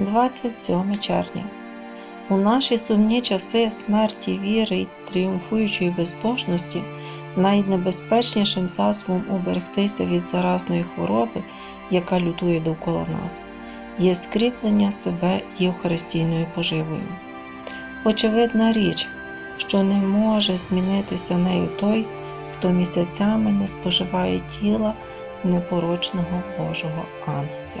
27 червня. У наші сумні часи смерті, віри й тріумфуючої безбожності найнебезпечнішим засобом уберегтися від заразної хвороби, яка лютує довкола нас, є скріплення себе євхаристійною поживою. Очевидна річ, що не може змінитися нею той, хто місяцями не споживає тіла непорочного Божого Ангця.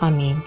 Амінь.